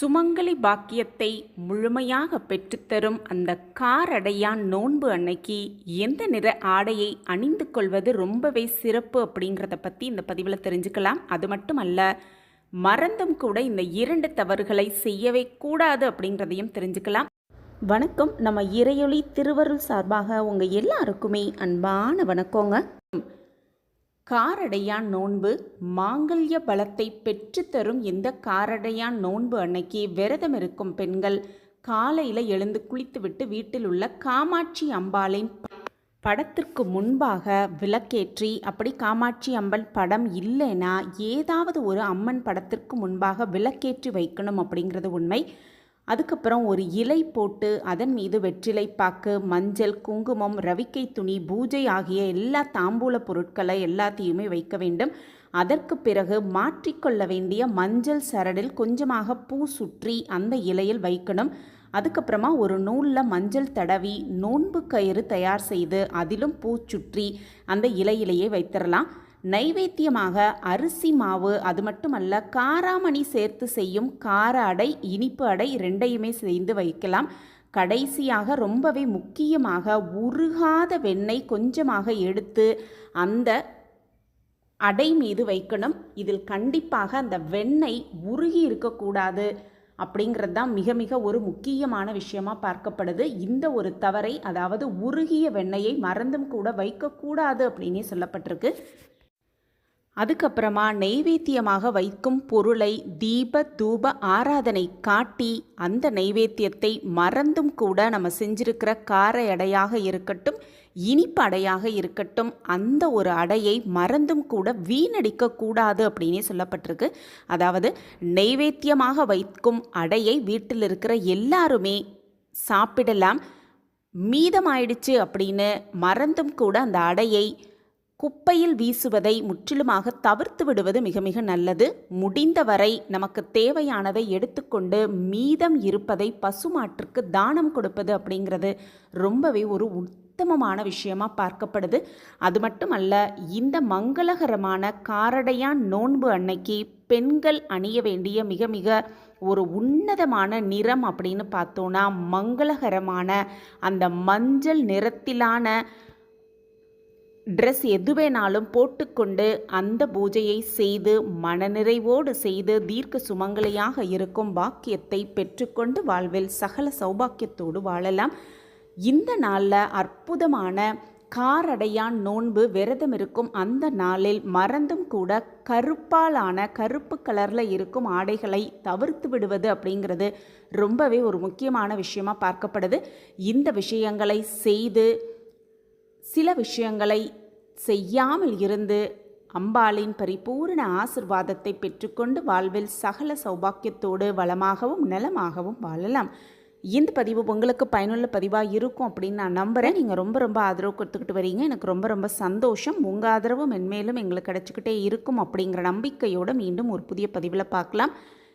சுமங்கலி பாக்கியத்தை முழுமையாக பெற்றுத்தரும் அந்த காரடையான் நோன்பு அன்னைக்கு எந்த நிற ஆடையை அணிந்து கொள்வது ரொம்பவே சிறப்பு அப்படிங்கிறத பற்றி இந்த பதிவில் தெரிஞ்சுக்கலாம். அது மட்டுமல்ல மறந்தும் கூட இந்த இரண்டு தவறுகளை செய்யவே கூடாது அப்படிங்கிறதையும் தெரிஞ்சுக்கலாம். வணக்கம். நம்ம இறையொளி திருவருள் சார்பாக உங்கள் எல்லாருக்குமே அன்பான வணக்கங்க. காரடையான் நோன்பு மாங்கல்ய பலத்தை பெற்றுத்தரும் இந்த காரடையான் நோன்பு அன்னைக்கு விரதம் இருக்கும் பெண்கள் காலையில் எழுந்து குளித்துவிட்டு வீட்டில் உள்ள காமாட்சி அம்பாளின் படத்திற்கு முன்பாக விளக்கேற்றி அப்படி காமாட்சி அம்பன் படம் இல்லைன்னா ஏதாவது ஒரு அம்மன் படத்திற்கு முன்பாக விளக்கேற்றி வைக்கணும் அப்படிங்கிறது உண்மை. அதுக்கப்புறம் ஒரு இலை போட்டு அதன் மீது வெற்றிலை பாக்கு மஞ்சள் குங்குமம் ரவிக்கை துணி பூஜை ஆகிய எல்லா தாம்பூல பொருட்களை எல்லாத்தையுமே வைக்க வேண்டும். அதற்கு பிறகு மாற்றிக்கொள்ள வேண்டிய மஞ்சள் சரடில் கொஞ்சமாக பூ சுற்றி அந்த இலையில் வைக்கணும். அதுக்கப்புறமா ஒரு நூலில் மஞ்சள் தடவி நோன்பு கயிறு தயார் செய்து அதிலும் பூ சுற்றி அந்த இலையிலேயே வைத்திடலாம் நைவேத்தியமாக அரிசி மாவு அது மட்டுமல்ல காராமணி சேர்த்து செய்யும் கார அடை இனிப்பு அடை ரெண்டையுமே செய்து வைக்கலாம். கடைசியாக ரொம்பவே முக்கியமாக உருகாத வெண்ணெய் கொஞ்சமாக எடுத்து அந்த அடை மீது வைக்கணும். இதில் கண்டிப்பாக அந்த வெண்ணெய் உருகி இருக்கக்கூடாது அப்படிங்கிறது தான் மிக மிக ஒரு முக்கியமான விஷயமா பார்க்கப்படுது. இந்த ஒரு தவறை அதாவது உருகிய வெண்ணெயை மறந்தும் கூட வைக்கக்கூடாது அப்படின்னே சொல்லப்பட்டிருக்கு. அதுக்கப்புறமா நெய்வேத்தியமாக வைக்கும் பொருளை தீப தூப ஆராதனை காட்டி அந்த நெய்வேத்தியத்தை மறந்தும் கூட நம்ம செஞ்சிருக்கிற கார அடையாக இருக்கட்டும் இனிப்பு அடையாக இருக்கட்டும் அந்த ஒரு அடையை மறந்தும் கூட வீணடிக்க கூடாது அப்படின்னே சொல்லப்பட்டிருக்கு. அதாவது நெய்வேத்தியமாக வைக்கும் அடையை வீட்டில் இருக்கிற எல்லாருமே சாப்பிடலாம். மீதமாயிடுச்சு அப்படின்னு மறந்தும் கூட அந்த அடையை குப்பையில் வீசுவதை முற்றிலுமாக தவிர்த்து விடுவது மிக மிக நல்லது. முடிந்தவரை நமக்கு தேவையானதை எடுத்துக்கொண்டு மீதம் இருப்பதை பசுமாற்றுக்கு தானம் கொடுப்பது அப்படிங்கிறது ரொம்பவே ஒரு உத்தமமான விஷயமா பார்க்கப்படுது. அது மட்டுமல்ல இந்த மங்களகரமான காரடையான் நோன்பு அன்னைக்கு பெண்கள் அணிய வேண்டிய மிக மிக ஒரு உன்னதமான நிறம் அப்படின்னு பார்த்தோன்னா மங்களகரமான அந்த மஞ்சள் நிறத்திலான ட்ரெஸ் எது வேணாலும் போட்டுக்கொண்டு அந்த பூஜையை செய்து மனநிறைவோடு செய்து தீர்க்க சுமங்கலியாக இருக்கும் பாக்கியத்தை பெற்றுக்கொண்டு வாழ்வில் சகல சௌபாக்கியத்தோடு வாழலாம். இந்த நாளில் அற்புதமான காரடையான் நோன்பு விரதம் இருக்கும் அந்த நாளில் மறந்தும் கூட கருப்பாலான கருப்பு கலரில் இருக்கும் ஆடைகளை தவிர்த்து விடுவது அப்படிங்கிறது ரொம்பவே ஒரு முக்கியமான விஷயமா பார்க்கப்படுது. இந்த விஷயங்களை செய்து சில விஷயங்களை செய்யாமல் இருந்து அம்பாளின் பரிபூர்ண ஆசிர்வாதத்தை பெற்றுக்கொண்டு வாழ்வில் சகல சௌபாக்கியத்தோடு வளமாகவும் நலமாகவும் வாழலாம். இந்த பதிவு உங்களுக்கு பயனுள்ள பதிவாக இருக்கும் அப்படின்னு நான் நம்புகிறேன் நீங்கள் ரொம்ப ரொம்ப ஆதரவு கொடுத்துக்கிட்டு வரீங்க. எனக்கு ரொம்ப ரொம்ப சந்தோஷம். உங்கள் ஆதரவு மென்மேலும் எங்களுக்கு கிடச்சிக்கிட்டே இருக்கும் அப்படிங்கிற நம்பிக்கையோடு மீண்டும் ஒரு புதிய பதிவில் பார்க்கலாம்.